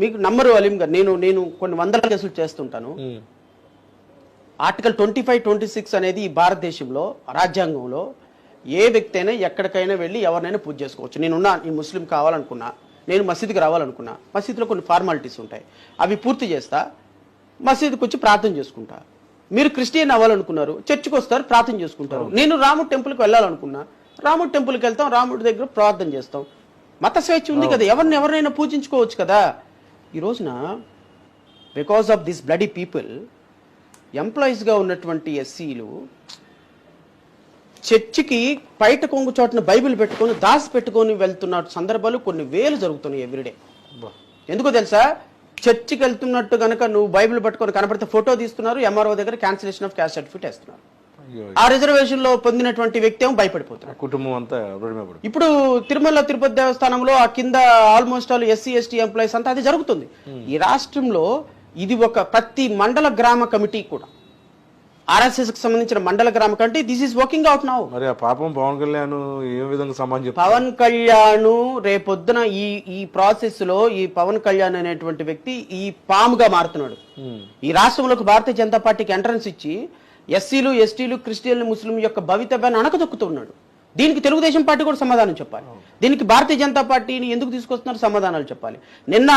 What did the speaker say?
మీకు నంబరు అలీం గారు నేను నేను కొన్ని వందల కేసులు చేస్తుంటాను. Article twenty five twenty six అనేది ఈ భారతదేశంలో రాజ్యాంగంలో ఏ వ్యక్తి అయినా ఎక్కడికైనా వెళ్ళి ఎవరినైనా పూజ చేసుకోవచ్చు. నేనున్నా ఈ ముస్లిం కావాలనుకున్నా నేను మసీదుకి రావాలనుకున్నా మసీదులో కొన్ని ఫార్మాలిటీస్ ఉంటాయి. అవి పూర్తి చేస్తా మసీదుకి వచ్చి ప్రార్థన చేసుకుంటా. మీరు క్రిస్టియన్ అవ్వాలనుకున్నారు చర్చికి వస్తారు ప్రార్థన చేసుకుంటారు. నేను రాముడు టెంపుల్కి వెళ్ళాలనుకున్నా రాముడు టెంపుల్కి వెళ్తాం రాముడి దగ్గర ప్రార్థన చేస్తాం. మత స్వేచ్ఛ ఉంది కదా ఎవరిని ఎవరినైనా పూజించుకోవచ్చు కదా. ఈ రోజున because of this bloody people ఎంప్లాయీస్గా ఉన్నటువంటి ఎస్సీలు చర్చికి బయట కొంగు చోటున బైబిల్ పెట్టుకొని దాసి పెట్టుకొని వెళ్తున్న సందర్భాలు కొన్ని వేలు జరుగుతున్నాయి ఎవ్రీడే. ఎందుకో తెలుసా? చర్చికి వెళ్తున్నట్టు కనుక నువ్వు బైబిల్ పట్టుకొని కనపడితే ఫోటో తీస్తున్నారు ఎంఆర్ఓ దగ్గర క్యాన్సిలేషన్ ఆఫ్ క్యాస్ట్ సర్టిఫికేట్ వేస్తున్నారు. ఆ రిజర్వేషన్లో పొందినటువంటి వ్యక్తి ఏమో భయపడిపోతున్నారు ఆ కుటుంబం అంతా ఇప్పుడు తిరుమల తిరుపతి దేవస్థానంలో ఆ కింద almost all SC ST employees అంతా అది జరుగుతుంది. ఈ రాష్ట్రంలో ఇది ఒక ప్రతి మండల గ్రామ కమిటీ కూడా. ఆర్ఎస్ఎస్కి సంబంధించిన మండల గ్రామ committee this is working out now మరి ఆ పాపం పవన్ కళ్యాణ్ ఏ విధంగా పవన్ కళ్యాణ్ రేపొద్దున ఈ ఈ ప్రాసెస్లో ఈ పవన్ కళ్యాణ్ అనేటువంటి వ్యక్తి ఈ పాముగా మారుతున్నాడు. ఈ రాష్ట్రంలోకి భారతీయ జనతా పార్టీకి ఎంట్రన్స్ ఇచ్చి ఎస్సీలు ఎస్టీలు క్రిస్టియన్లు ముస్లిం యొక్క భవితవ్యాన్ని అణకదొక్కుతున్నాడు. దీనికి తెలుగుదేశం పార్టీ కూడా సమాధానం చెప్పాలి. దీనికి భారతీయ జనతా పార్టీని ఎందుకు తీసుకొస్తున్నారు? సమాధానాలు చెప్పాలి. నిన్న